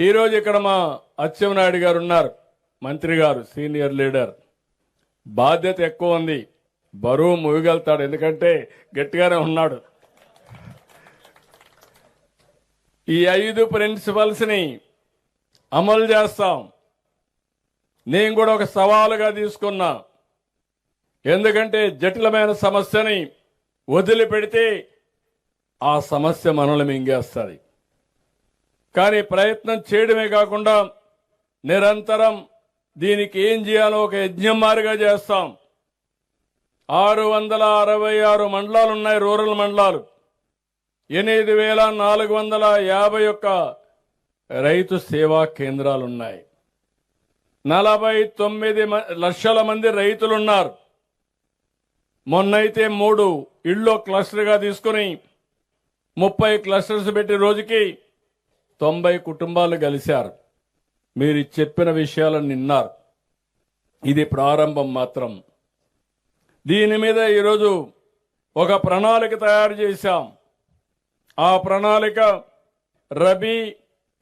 ఈరోజు ఇక్కడ మా అచ్చెన్నాయుడు గారు ఉన్నారు. మంత్రి గారు సీనియర్ లీడర్. బాధ్యత ఎక్కువ ఉంది. బరువు ముగిగలుతాడు ఎందుకంటే గట్టిగానే ఉన్నాడు. ఈ ఐదు ప్రిన్సిపల్స్ని అమలు చేస్తాం. నేను కూడా ఒక సవాలుగా తీసుకున్నా. ఎందుకంటే జటిలమైన సమస్యని వదిలిపెడితే ఆ సమస్య మనల్ని మింగేస్తుంది. కానీ ప్రయత్నం చేయడమే కాకుండా నిరంతరం దీనికి ఏం చేయాలో ఒక యజ్ఞం మారిగా చేస్తాం. ఆరు వందల అరవై ఆరు మండలాలు ఉన్నాయి రూరల్ మండలాలు. ఎనిమిది వేల నాలుగు వందల యాభై ఒక్క రైతు సేవా కేంద్రాలు ఉన్నాయి నలభై తొమ్మిది మ- లక్షల మంది రైతులున్నారు. మొన్నైతే మూడు ఇళ్ళు క్లస్టర్గా తీసుకుని ముప్పై క్లస్టర్స్ పెట్టి రోజుకి తొంభై కుటుంబాలు కలిశారు. మీరు చెప్పిన విషయాలను విన్నారు ఇది ప్రారంభం మాత్రం. దీని మీద ఈరోజు ఒక ప్రణాళిక తయారు చేశాం. ఆ ప్రణాళిక రబీ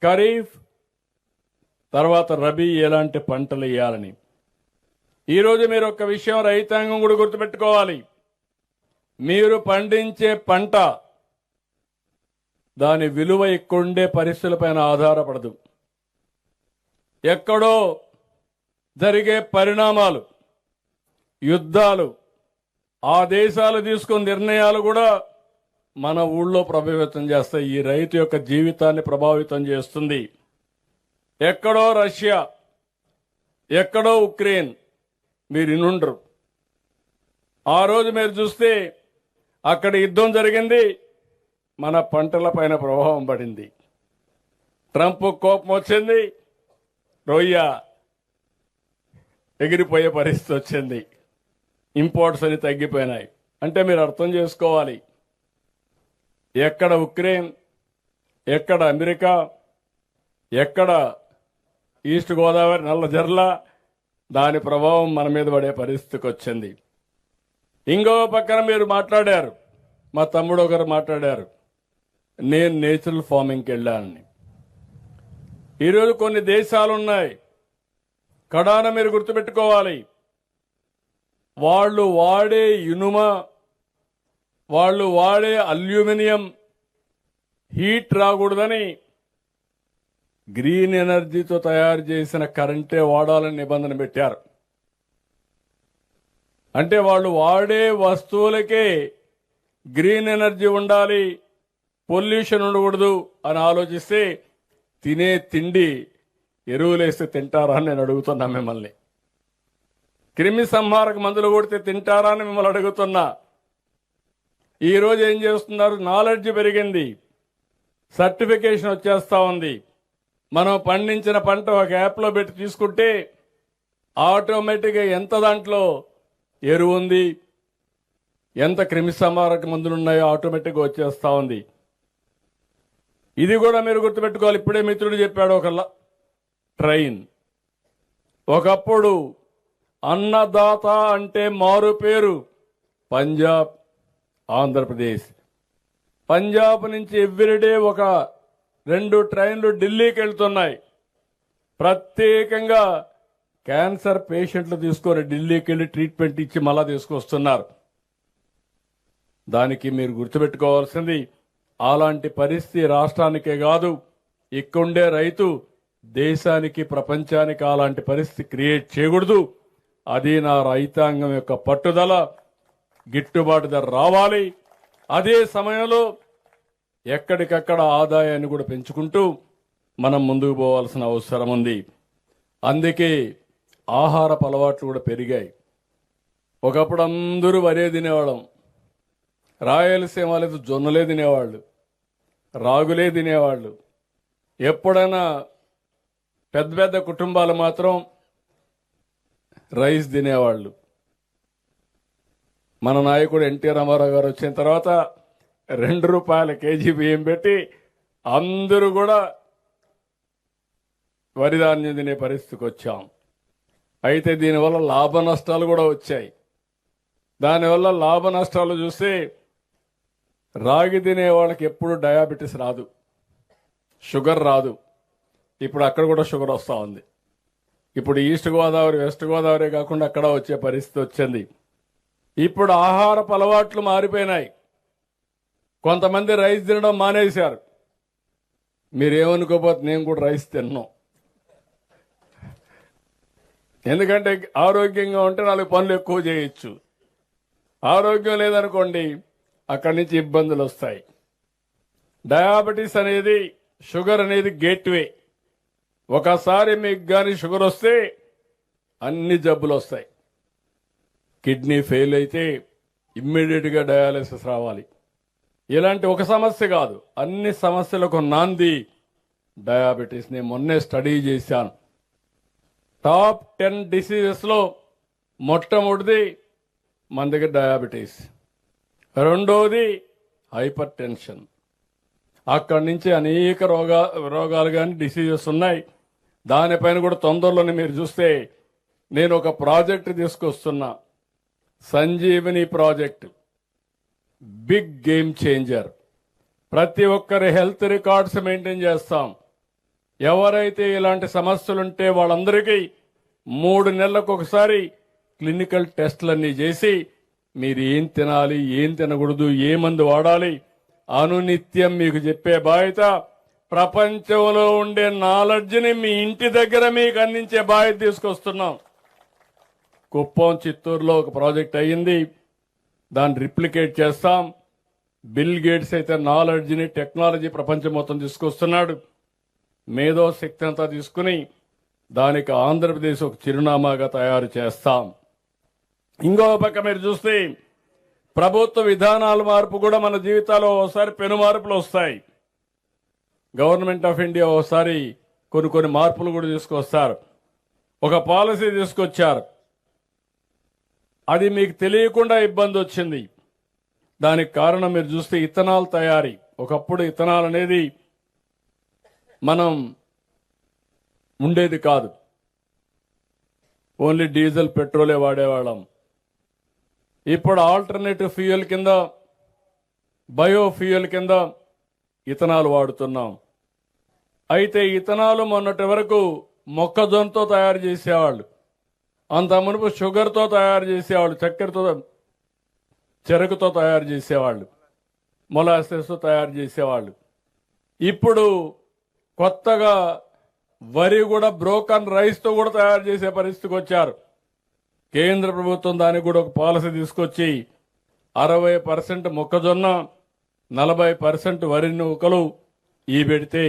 ఖరీఫ్ తర్వాత రబీ ఎలాంటి పంటలు వేయాలని. ఈరోజు మీరు ఒక విషయం రైతాంగం కూడా గుర్తుపెట్టుకోవాలి. మీరు పండించే పంట దాని విలువ ఇక్కడుండే పరిస్థితులపైన ఆధారపడదు. ఎక్కడో జరిగే పరిణామాలు యుద్ధాలు ఆ దేశాలు తీసుకున్న నిర్ణయాలు కూడా మన ఊళ్ళో ప్రభావితం చేస్తాయి. ఈ రైతు యొక్క జీవితాన్ని ప్రభావితం చేస్తుంది. ఎక్కడో రష్యా ఎక్కడో ఉక్రెయిన్ మీరు ఇనుండరు. ఆ రోజు మీరు చూస్తే అక్కడ యుద్ధం జరిగింది. మన పంటల పైన ప్రభావం పడింది. ట్రంప్ కోపం వచ్చింది. రొయ్య ఎగిరిపోయే పరిస్థితి వచ్చింది. ఇంపోర్ట్స్ అని తగ్గిపోయినాయి. అంటే మీరు అర్థం చేసుకోవాలి. ఎక్కడ ఉక్రెయిన్ ఎక్కడ అమెరికా ఎక్కడ ఈస్ట్ గోదావరి నల్ల జర్ల దాని ప్రభావం మన మీద పడే పరిస్థితికి వచ్చింది. ఇంకో పక్కన మీరు మాట్లాడారు. మా తమ్ముడు ఒకరు మాట్లాడారు. నేను నేచురల్ ఫార్మింగ్కి వెళ్ళాలని. ఈరోజు కొన్ని దేశాలు ఉన్నాయి కడాన మీరు గుర్తుపెట్టుకోవాలి. వాళ్ళు వాడే ఇనుమ వాళ్ళు వాడే అల్యూమినియం హీట్ రాకూడదని గ్రీన్ ఎనర్జీతో తయారు చేసిన కరెంటే వాడాలని నిబంధన పెట్టారు. అంటే వాళ్ళు వాడే వస్తువులకే గ్రీన్ ఎనర్జీ ఉండాలి. పొల్యూషన్ ఉండకూడదు అని ఆలోచిస్తే తినే తిండి ఎరువులేస్తే తింటారా అని నేను అడుగుతున్నా మిమ్మల్ని. క్రిమి సంహారక మందులు కొడితే తింటారా అని మిమ్మల్ని అడుగుతున్నా. ఈరోజు ఏం చేస్తున్నారు? నాలెడ్జ్ పెరిగింది. సర్టిఫికేషన్ వచ్చేస్తా ఉంది. మనం పండించిన పంట ఒక యాప్లో పెట్టి తీసుకుంటే ఆటోమేటిక్గా ఎంత దాంట్లో ఎరువు ఉంది ఎంత క్రిమి సంహారక మందులు ఉన్నాయో ఆటోమేటిక్గా వచ్చేస్తా ఉంది. ఇది కూడా మీరు గుర్తుపెట్టుకోవాలి. ఇప్పుడే మిత్రుడు చెప్పాడు ఒక ట్రైన్. ఒకప్పుడు అన్నదాత అంటే మారు పేరు పంజాబ్ ఆంధ్రప్రదేశ్. పంజాబ్ నుంచి ఎవ్రీడే ఒక రెండు ట్రైన్లు ఢిల్లీకి వెళ్తున్నాయి. ప్రత్యేకంగా క్యాన్సర్ పేషెంట్లు తీసుకొని ఢిల్లీకి వెళ్ళి ట్రీట్మెంట్ ఇచ్చి మళ్ళా తీసుకొస్తున్నారు. దానికి మీరు గుర్తుపెట్టుకోవాల్సింది అలాంటి పరిస్థితి రాష్ట్రానికే కాదు ఇక్కడుండే రైతు దేశానికి ప్రపంచానికి అలాంటి పరిస్థితి క్రియేట్ చేయకూడదు. అది నా రైతాంగం యొక్క పట్టుదల గిట్టుబాటు ధర రావాలి. అదే సమయంలో ఎక్కడికక్కడ ఆదాయాన్ని కూడా పెంచుకుంటూ మనం ముందుకు పోవాల్సిన అవసరం ఉంది. అందుకే ఆహారపు అలవాట్లు కూడా పెరిగాయి. ఒకప్పుడు అందరూ వరే తినేవాళ్ళం. రాయలసీమ వాళ్ళు జొన్నలే తినేవాళ్ళు. రాగులే తినేవాళ్ళు. ఎప్పుడైనా పెద్ద పెద్ద కుటుంబాలు మాత్రం రైస్ తినేవాళ్ళు. మన నాయకుడు ఎన్టీ రామారావు గారు వచ్చిన తర్వాత రెండు రూపాయల కేజీ బియ్యం పెట్టి అందరూ కూడా వరిధాన్యం తినే పరిస్థితికి వచ్చాం. అయితే దీనివల్ల లాభ నష్టాలు కూడా వచ్చాయి. దానివల్ల లాభ నష్టాలు చూస్తే రాగి తినే వాళ్ళకి ఎప్పుడు డయాబెటీస్ రాదు. షుగర్ రాదు. ఇప్పుడు అక్కడ కూడా షుగర్ వస్తూ ఉంది. ఇప్పుడు ఈస్ట్ గోదావరి వెస్ట్ గోదావరి కాకుండా అక్కడ వచ్చే పరిస్థితి వచ్చింది. ఇప్పుడు ఆహారపు అలవాట్లు మారిపోయినాయి. కొంతమంది రైస్ తినడం మానేశారు. మీరేమనుకోపోతే నేను కూడా రైస్ తిన్నాం. ఎందుకంటే ఆరోగ్యంగా ఉంటే నాలుగు పనులు ఎక్కువ చేయొచ్చు. ఆరోగ్యం లేదనుకోండి అక్కడి నుంచి ఇబ్బందులు వస్తాయి. డయాబెటీస్ అనేది షుగర్ అనేది గేట్వే. ఒకసారి మీకు కానీ షుగర్ వస్తే అన్ని జబ్బులు వస్తాయి. కిడ్నీ ఫెయిల్ అయితే ఇమ్మీడియట్గా డయాలసిస్ రావాలి. ఇలాంటి ఒక సమస్య కాదు. అన్ని సమస్యలకు నాంది డయాబెటీస్ని మొన్నే స్టడీ చేశాను. టాప్ టెన్ డిసీజెస్లో మొట్టమొదటిది మన దగ్గర డయాబెటీస్. రెండోది హైపర్ టెన్షన్ అక్కడి నుంచి అనేక రోగా రోగాలు కానీ డిసీజెస్ ఉన్నాయి. దానిపైన కూడా తొందరలోనే మీరు చూస్తే నేను ఒక project తీసుకొస్తున్నా. Sanjeevani project. Big game changer. ప్రతి ఒక్కరి హెల్త్ రికార్డ్స్ మెయింటైన్ చేస్తాం. ఎవరైతే ఇలాంటి సమస్యలుంటే వాళ్ళందరికీ మూడు నెలలకు ఒకసారి క్లినికల్ టెస్టులన్నీ చేసి మీరు ఏం తినాలి ఏం తినకూడదు ఏ మందు వాడాలి అనునిత్యం మీకు చెప్పే బాధ్యత. ప్రపంచంలో ఉండే నాలెడ్జ్ని మీ ఇంటి దగ్గర మీకు అందించే బాధ్యత తీసుకొస్తున్నాం. కుప్పం చిత్తూరులో ఒక ప్రాజెక్ట్ అయ్యింది. దాన్ని రిప్లికేట్ చేస్తాం. బిల్ గేట్స్ అయితే నాలెడ్జ్ని టెక్నాలజీ ప్రపంచం మొత్తం తీసుకొస్తున్నాడు. మేధో శక్తి అంతా తీసుకుని దానికి ఆంధ్రప్రదేశ్ ఒక చిరునామాగా తయారు చేస్తాం. ఇంకో పక్క మీరు చూస్తే ప్రభుత్వ విధానాల మార్పు కూడా మన జీవితాల్లో ఒకసారి పెను మార్పులు వస్తాయి. గవర్నమెంట్ ఆఫ్ ఇండియా ఒకసారి కొన్ని కొన్ని మార్పులు కూడా తీసుకొస్తారు. ఒక పాలసీ తీసుకొచ్చారు. అది మీకు తెలియకుండా ఇబ్బంది వచ్చింది. దానికి కారణం మీరు చూస్తే ఇథనాల్ తయారీ. ఒకప్పుడు ఇథనాల్ అనేది మనం ఉండేది కాదు. ఓన్లీ డీజిల్ పెట్రోలే వాడేవాళ్ళం. ఇప్పుడు ఆల్టర్నేటివ్ ఫ్యూయల్ కింద బయో ఫ్యూయల్ కింద ఇథనాల్ వాడుతున్నాం. అయితే ఇథనాలు మొన్నటి వరకు మొక్కజొన్నతో తయారు చేసేవాళ్ళు. అంత మునుపు షుగర్తో తయారు చేసేవాళ్ళు చక్కెరతో చెరుకుతో తయారు చేసేవాళ్ళు మొలాసెస్తో తయారు చేసేవాళ్ళు. ఇప్పుడు కొత్తగా వరి కూడా బ్రోకన్ రైస్తో కూడా తయారు చేసే పరిస్థితికి వచ్చారు. కేంద్ర ప్రభుత్వం దానికి కూడా ఒక పాలసీ తీసుకొచ్చి అరవై పర్సెంట్ మొక్కజొన్న నలభై పర్సెంట్ వరి నూకలు ఈ పెడితే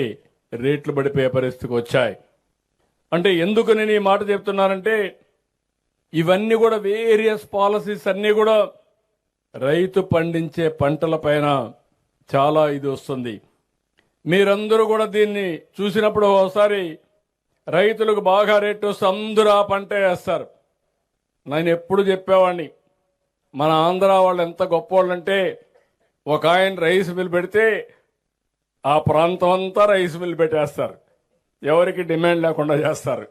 రేట్లు పడిపోయే పరిస్థితికి వచ్చాయి. అంటే ఎందుకు నేను ఈ మాట చెప్తున్నానంటే ఇవన్నీ కూడా వేరియస్ పాలసీస్ అన్నీ కూడా రైతు పండించే పంటల పైన చాలా ఇది వస్తుంది. మీరందరూ కూడా దీన్ని చూసినప్పుడు ఒకసారి రైతులకు బాగా రేటు వస్తే అందరూ ఆ పంట వేస్తారు. నేను ఎప్పుడు చెప్పేవాడిని మన ఆంధ్ర వాళ్ళు ఎంత గొప్పవాళ్ళంటే ఒక ఆయన రైస్ మిల్ పెడితే ఆ ప్రాంతం అంతా రైస్ మిల్ పెట్టేస్తారు. ఎవరికి డిమాండ్ లేకుండా చేస్తారు.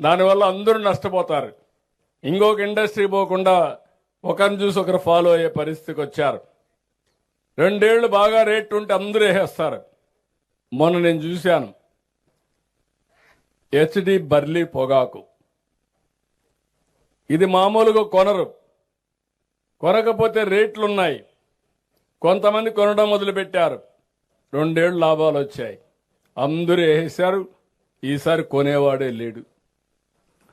దానివల్ల అందరూ నష్టపోతారు. ఇంకొక ఇండస్ట్రీ పోకుండా ఒకరిని చూసి ఒకరు ఫాలో అయ్యే పరిస్థితికి వచ్చారు. రెండేళ్ళు బాగా రేట్ ఉంటే అందరూ వేసేస్తారు. మొన్న నేను చూశాను. హెచ్డి బర్లీ పొగాకు. ఇది మామూలుగా కొనరు. కొనకపోతే రేట్లున్నాయి. కొంతమంది కొనడం మొదలుపెట్టారు. రెండేళ్ళు లాభాలు వచ్చాయి. అందరూ వేసేశారు ఈసారి కొనేవాడే లేడు.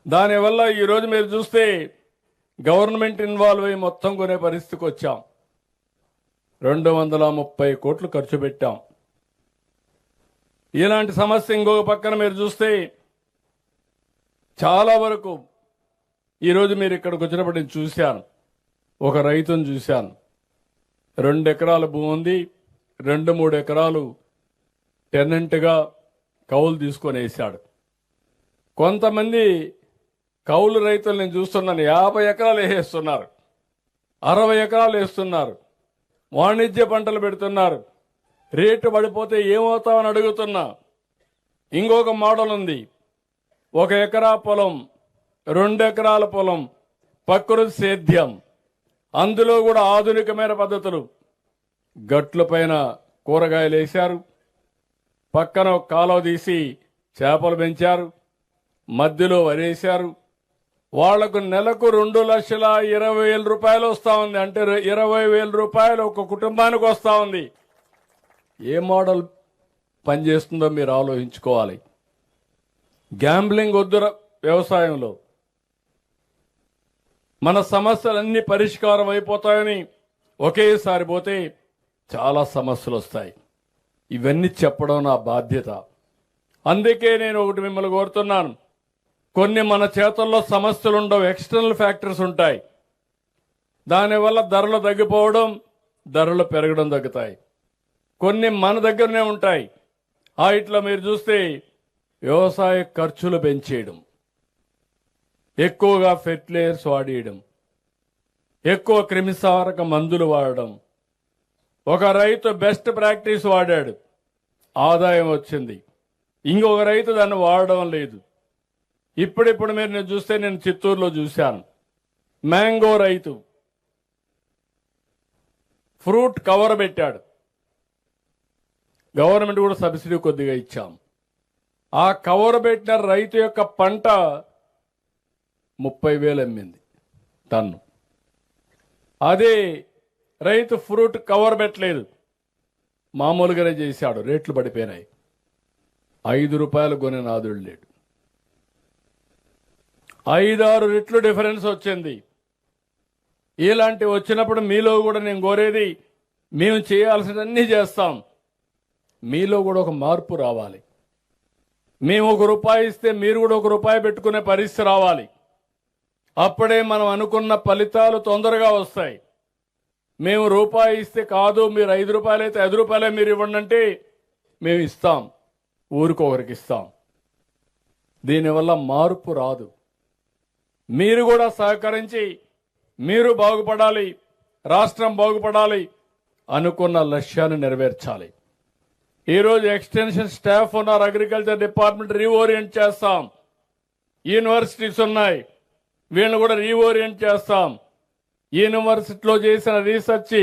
దానివల్ల ఈరోజు మీరు చూస్తే గవర్నమెంట్ ఇన్వాల్వ్ అయ్యి మొత్తం కొనే పరిస్థితికి వచ్చాం. రెండు వందల ముప్పై కోట్లు ఖర్చు పెట్టాం. ఇలాంటి సమస్య ఇంకొక పక్కన మీరు చూస్తే చాలా వరకు ఈరోజు మీరు ఇక్కడికి వచ్చినప్పుడు నేను చూశాను. ఒక రైతును చూశాను. రెండు ఎకరాల భూమి ఉంది. రెండు మూడు ఎకరాలు టెనెంట్గా కౌలు తీసుకొని వేశాడు. కొంతమంది కౌలు రైతులు నేను చూస్తున్నాను. యాభై ఎకరాలు వేసేస్తున్నారు. అరవై ఎకరాలు వేస్తున్నారు. వాణిజ్య పంటలు పెడుతున్నారు. రేటు పడిపోతే ఏమవుతామని అడుగుతున్నా. ఇంకొక మోడల్ ఉంది. ఒక ఎకరా పొలం రెండు ఎకరాల పొలం ప్రకృతి సేద్యం. అందులో కూడా ఆధునికమైన పద్ధతులు. గట్ల పైన కూరగాయలు వేశారు. పక్కన కాలువ తీసి చేపలు పెంచారు. మధ్యలో వరేశారు. వాళ్ళకు నెలకు రెండు లక్షల ఇరవై వేల రూపాయలు వస్తా ఉంది. అంటే ఇరవై వేల రూపాయలు ఒక కుటుంబానికి వస్తా ఉంది. ఏ మోడల్ పనిచేస్తుందో మీరు ఆలోచించుకోవాలి. గ్యాంబ్లింగ్ వద్దు వ్యవసాయంలో. మన సమస్యలన్నీ పరిష్కారం అయిపోతాయని ఒకేసారి పోతే చాలా సమస్యలు వస్తాయి. ఇవన్నీ చెప్పడం నా బాధ్యత. అందుకే నేను ఒకటి మిమ్మల్ని కోరుతున్నాను. కొన్ని మన చేతుల్లో సమస్యలు ఉండవు ఎక్స్టర్నల్ ఫ్యాక్టర్స్ ఉంటాయి. దానివల్ల ధరలు తగ్గిపోవడం ధరలు పెరగడం తగ్గుతాయి. కొన్ని మన దగ్గరనే ఉంటాయి. ఆ ఇట్లా మీరు చూస్తే వ్యవసాయ ఖర్చులు పెంచేయడం. ఎక్కువగా ఫెర్టిలైజర్స్ వాడేయడం. ఎక్కువ క్రిమిసారక మందులు వాడడం. ఒక రైతు బెస్ట్ ప్రాక్టీస్ వాడాడు. ఆదాయం వచ్చింది. ఇంకొక రైతు దాన్ని వాడడం లేదు. ఇప్పుడిప్పుడు మీరు నేను చూస్తే నేను చిత్తూరులో చూశాను. మ్యాంగో రైతు. ఫ్రూట్ కవర్ పెట్టాడు. గవర్నమెంట్ కూడా సబ్సిడీ కొద్దిగా ఇచ్చాం. ఆ కవర్ పెట్టిన రైతు యొక్క పంట ముప్పై వేలు అమ్మింది టన్ను. అదే రైతు ఫ్రూట్ కవర్ పెట్టలేదు మామూలుగానే చేశాడు. రేట్లు పడిపోయినాయి. ఐదు రూపాయలు కొనే నాదుడు లేడు. ఐదారు రెట్లు డిఫరెన్స్ వచ్చింది. ఇలాంటి వచ్చినప్పుడు మీలో కూడా నేను కోరేది మేము చేయాల్సినవన్నీ చేస్తాం. మీలో కూడా ఒక మార్పు రావాలి. మేము ఒక రూపాయి ఇస్తే మీరు కూడా ఒక రూపాయి పెట్టుకునే పరిస్థితి రావాలి. అప్పుడే మనం అనుకున్న ఫలితాలు తొందరగా వస్తాయి. మేము రూపాయి ఇస్తే కాదు మీరు ఐదు రూపాయలు అయితే ఐదు రూపాయలే మీరు ఇవ్వండి అంటే మేము ఇస్తాం. ఊరికొకరికి ఇస్తాం. దీనివల్ల మార్పు రాదు. మీరు కూడా సహకరించి మీరు బాగుపడాలి రాష్ట్రం బాగుపడాలి అనుకున్న లక్ష్యాన్ని నెరవేర్చాలి. ఈరోజు ఎక్స్టెన్షన్ స్టాఫ్ ఉన్నారు అగ్రికల్చర్ డిపార్ట్మెంట్ రీఓరియంట్ చేస్తాం. యూనివర్సిటీస్ ఉన్నాయి. వీళ్ళని కూడా రీఓరియంట్ చేస్తాం. యూనివర్సిటీలో చేసిన రీసెర్చ్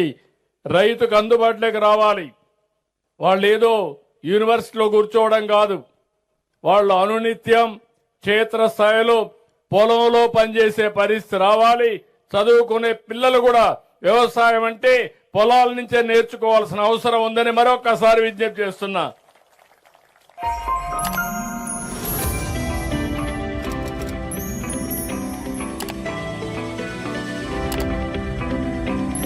రైతుకు అందుబాటులోకి రావాలి. వాళ్ళు ఏదో యూనివర్సిటీలో కూర్చోవడం కాదు. వాళ్ళు అనునిత్యం క్షేత్రస్థాయిలో పొలంలో పనిచేసే పరిస్థితి రావాలి. చదువుకునే పిల్లలు కూడా వ్యవసాయం అంటే పొలాల నుంచే నేర్చుకోవాల్సిన అవసరం ఉందని మరొకసారి విజ్ఞప్తి చేస్తున్నా.